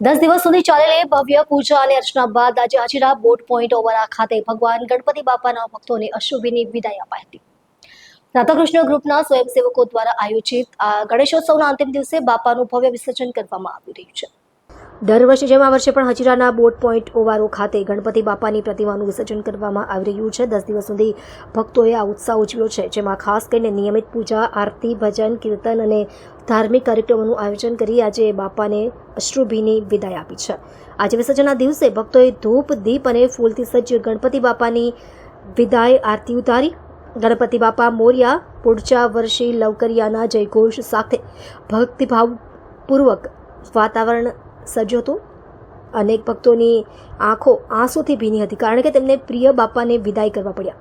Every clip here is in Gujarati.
દસ દિવસ સુધી ચાલેલી ભવ્ય પૂજા અને અર્ચના બાદ આજે હાજીરા બોટ પોઈન્ટ ઓવરા ખાતે ભગવાન ગણપતિ બાપાના ભક્તોને અશુભીની વિદાય અપાઈ હતી. રાધાકૃષ્ણ ગ્રુપના સ્વયંસેવકો દ્વારા આયોજિત આ ગણેશોત્સવના અંતિમ દિવસે બાપાનું ભવ્ય વિસર્જન કરવામાં આવી રહ્યું છે. દર વર્ષે જેમ આ વર્ષે પણ હજીરાના બોટ પોઈન્ટ ઓવારો ખાતે ગણપતિ બાપાની પ્રતિમાનું વિસર્જન કરવામાં આવી રહ્યું છે, દસ દિવસ સુધી ભક્તોએ આ ઉત્સાહ ઉજવ્યો છે, જેમાં ખાસ કરીને નિયમિત પૂજા, આરતી, ભજન, કીર્તન અને ધાર્મિક કાર્યક્રમોનું આયોજન કરી આજે બાપાને અશ્રુભીની વિદાય આપી છે. આજે વિસર્જનના દિવસે ભક્તોએ ધૂપ, દીપ અને ફૂલથી સજ્જ ગણપતિ બાપાની વિદાય આરતી ઉતારી. ગણપતિ બાપા મોર્યા, પૂડચા, વર્ષી, લવકરિયાના જયઘોષ સાથે ભક્તિભાવપૂર્વક વાતાવરણ સજ્જ હતું. અનેક ભક્તોની આંખો આંસુથી ભીની હતી, કારણ કે તેમને પ્રિય બાપાને વિદાય કરવા પડ્યા.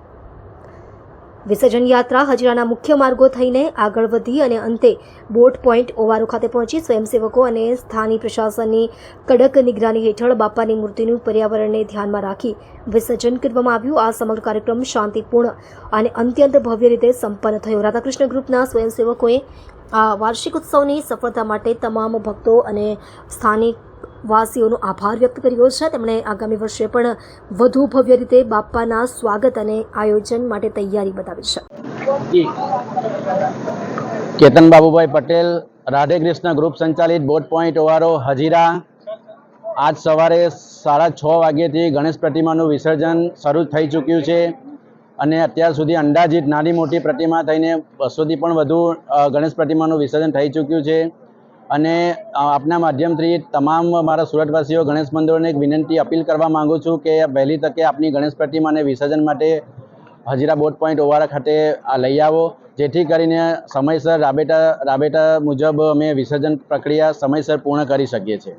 વિસર્જન યાત્રા હજીરાના મુખ્ય માર્ગો થઈને આગળ વધી અને અંતે બોટ પોઈન્ટ ઓવારો ખાતે પહોંચી સ્વયંસેવકો અને સ્થાનિક પ્રશાસનની કડક નિગરાની હેઠળ બાપાની મૂર્તિનું પર્યાવરણને ધ્યાનમાં રાખી વિસર્જન કરવામાં આવ્યું. આ સમગ્ર કાર્યક્રમ શાંતિપૂર્ણ અને અત્યંત ભવ્ય રીતે સંપન્ન થયો. રાધાકૃષ્ણ ગ્રુપના સ્વયંસેવકોએ આ વાર્ષિક ઉત્સવની સફળતા માટે તમામ ભક્તો અને સ્થાનિક વાસીઓનો આભાર વ્યક્ત કર્યો છે. તેમણે આગામી વર્ષે પણ વધુ ભવ્ય રીતે બાપ્પાના સ્વાગત અને આયોજન માટે તૈયારી બતાવી છે. કેતન બાબુભાઈ પટેલ, રાધે કૃષ્ણ ગ્રુપ સંચાલિત બોટ પોઈન્ટ ઓવારો, હજીરા. આજ સવારે સાડા છ વાગ્યેથી ગણેશ પ્રતિમાનું વિસર્જન શરૂ થઈ ચૂક્યું છે અને અત્યાર સુધી અંદાજિત નાની મોટી પ્રતિમા થઈને બસોથી પણ વધુ ગણેશ પ્રતિમાનું વિસર્જન થઈ ચૂક્યું છે. અને આપના માધ્યમથી તમામ મારા સુરતવાસીઓ ગણેશ મંદિરોને એક વિનંતી અપીલ કરવા માગું છું કે વહેલી તકે આપની ગણેશ પ્રતિમાને વિસર્જન માટે હજીરા બોટ પોઈન્ટ ઓવારા ખાતે આ લઈ આવો. જેથી કરીને સમયસર રાબેટા રાબેટા મુજબ અમે વિસર્જન પ્રક્રિયા સમયસર પૂર્ણ કરી શકીએ છીએ.